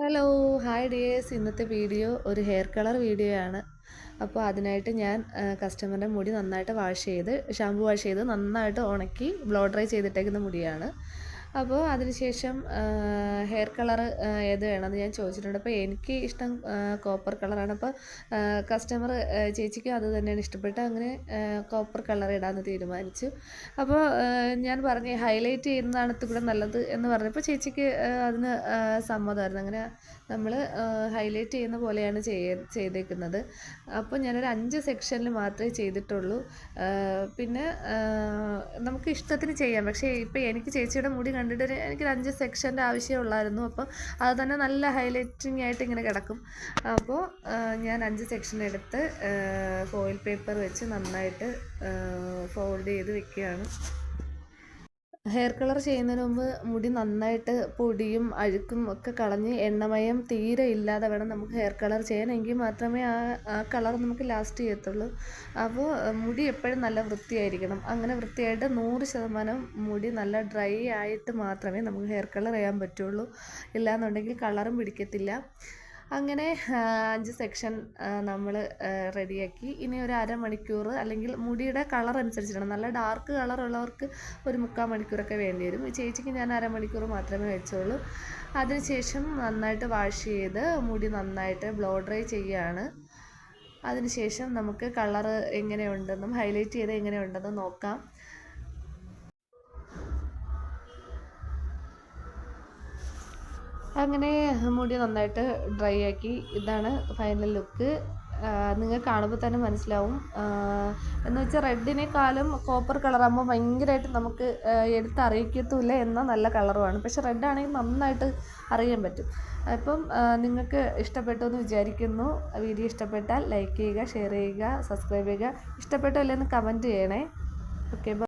Hello hi dears. ഇന്നത്തെ video ഒരു hair colour video ആണ്. അപ്പോൾ അതിനായിട്ട് ഞാൻ കസ്റ്റമറിന്റെ മുടി നന്നായിട്ട് വാഷ് ചെയ്ത് ഷാമ്പു വാഷ് ചെയ്ത് നന്നായിട്ട് ഉണക്കി ബ്ലോ ഡ്രൈ ചെയ്തിട്ടേക്കുന്ന മുടിയാണ്. അപ്പോൾ അതിനുശേഷം ഹെയർ കളർ ഏത് വേണമെന്ന് ഞാൻ ചോദിച്ചിട്ടുണ്ട്. അപ്പോൾ എനിക്ക് ഇഷ്ടം കോപ്പർ കളറാണ്. അപ്പോൾ കസ്റ്റമർ ചേച്ചിക്ക് അത് തന്നെയാണ് ഇഷ്ടപ്പെട്ട് അങ്ങനെ കോപ്പർ കളർ ഇടാമെന്ന് തീരുമാനിച്ചു. അപ്പോൾ ഞാൻ പറഞ്ഞു ഹൈലൈറ്റ് ചെയ്യുന്നതാണ് ഇത്തിരി നല്ലത് എന്ന് പറഞ്ഞപ്പോൾ ചേച്ചിക്ക് അതിന് സമ്മതമായിരുന്നു. അങ്ങനെ നമ്മൾ ഹൈലൈറ്റ് ചെയ്യുന്ന പോലെയാണ് ചെയ്യ ചെയ്തേക്കുന്നത്. അപ്പോൾ ഞാനൊരു അഞ്ച് സെക്ഷനിൽ മാത്രമേ ചെയ്തിട്ടുള്ളൂ. പിന്നെ നമുക്ക് ഇഷ്ടത്തിന് ചെയ്യാം. പക്ഷേ ഇപ്പോൾ എനിക്ക് ചേച്ചിയുടെ മുടി കണ്ടിട്ട് എനിക്കൊരു അഞ്ച് സെക്ഷന്റെ ആവശ്യമുള്ളായിരുന്നു അപ്പോൾ അത് തന്നെ നല്ല ഹൈലൈറ്റിംഗ് ആയിട്ട് ഇങ്ങനെ കിടക്കും. അപ്പോൾ ഞാൻ അഞ്ച് സെക്ഷൻ എടുത്ത് ഫോയിൽ പേപ്പർ വെച്ച് നന്നായിട്ട് ഫോൾഡ് ചെയ്ത് വെക്കുകയാണ്. ഹെയർ കളർ ചെയ്യുന്നതിന് മുമ്പ് മുടി നന്നായിട്ട് പൊടിയും അഴുക്കും ഒക്കെ കളഞ്ഞ് എണ്ണമയം തീരെ ഇല്ലാതെ വേണം നമുക്ക് ഹെയർ കളർ ചെയ്യാൻ. എങ്കിൽ മാത്രമേ ആ ആ കളർ നമുക്ക് ലാസ്റ്റ് ചെയ്യത്തുള്ളൂ. അപ്പോൾ മുടി എപ്പോഴും നല്ല വൃത്തിയായിരിക്കണം. അങ്ങനെ വൃത്തിയായിട്ട് നൂറ് ശതമാനം മുടി നല്ല ഡ്രൈ ആയിട്ട് മാത്രമേ നമുക്ക് ഹെയർ കളർ ചെയ്യാൻ പറ്റുള്ളൂ. ഇല്ലാന്നുണ്ടെങ്കിൽ കളറും പിടിക്കത്തില്ല. അങ്ങനെ അഞ്ച് സെക്ഷൻ നമ്മൾ റെഡിയാക്കി. ഇനി ഒരു അരമണിക്കൂർ അല്ലെങ്കിൽ മുടിയുടെ കളർ അനുസരിച്ചിട്ടാണ്. നല്ല ഡാർക്ക് കളർ ഉള്ളവർക്ക് ഒരു മുക്കാൽ മണിക്കൂറൊക്കെ വേണ്ടി വരും. ചേച്ചിക്ക് ഞാൻ അരമണിക്കൂർ മാത്രമേ വെച്ചുള്ളൂ അതിനുശേഷം നന്നായിട്ട് വാഷ് ചെയ്ത് മുടി നന്നായിട്ട് ബ്ലോ ഡ്രൈ ചെയ്യുകയാണ് അതിനുശേഷം നമുക്ക് കളർ എങ്ങനെയുണ്ടെന്നും ഹൈലൈറ്റ് ചെയ്ത് എങ്ങനെയുണ്ടെന്നും നോക്കാം. അങ്ങനെ മുടി നന്നായിട്ട് ഡ്രൈ ആക്കി. ഇതാണ് ഫൈനൽ ലുക്ക് നിങ്ങൾ കാണുമ്പോൾ തന്നെ മനസ്സിലാവും. എന്ന് വെച്ചാൽ റെഡിനേക്കാളും കോപ്പർ കളറാകുമ്പോൾ ഭയങ്കരമായിട്ട് നമുക്ക് എടുത്തറിയിക്കത്തുമില്ല എന്ന നല്ല കളറുമാണ് പക്ഷെ റെഡാണെങ്കിൽ നന്നായിട്ട് അറിയാൻ പറ്റും. അപ്പം നിങ്ങൾക്ക് ഇഷ്ടപ്പെട്ടു എന്ന് വിചാരിക്കുന്നു. വീഡിയോ ഇഷ്ടപ്പെട്ടാൽ ലൈക്ക് ചെയ്യുക ഷെയർ ചെയ്യുക സബ്സ്ക്രൈബ് ചെയ്യുക. ഇഷ്ടപ്പെട്ടോ ഇല്ലെന്ന് കമന്റ് ചെയ്യണേ. ഓക്കെ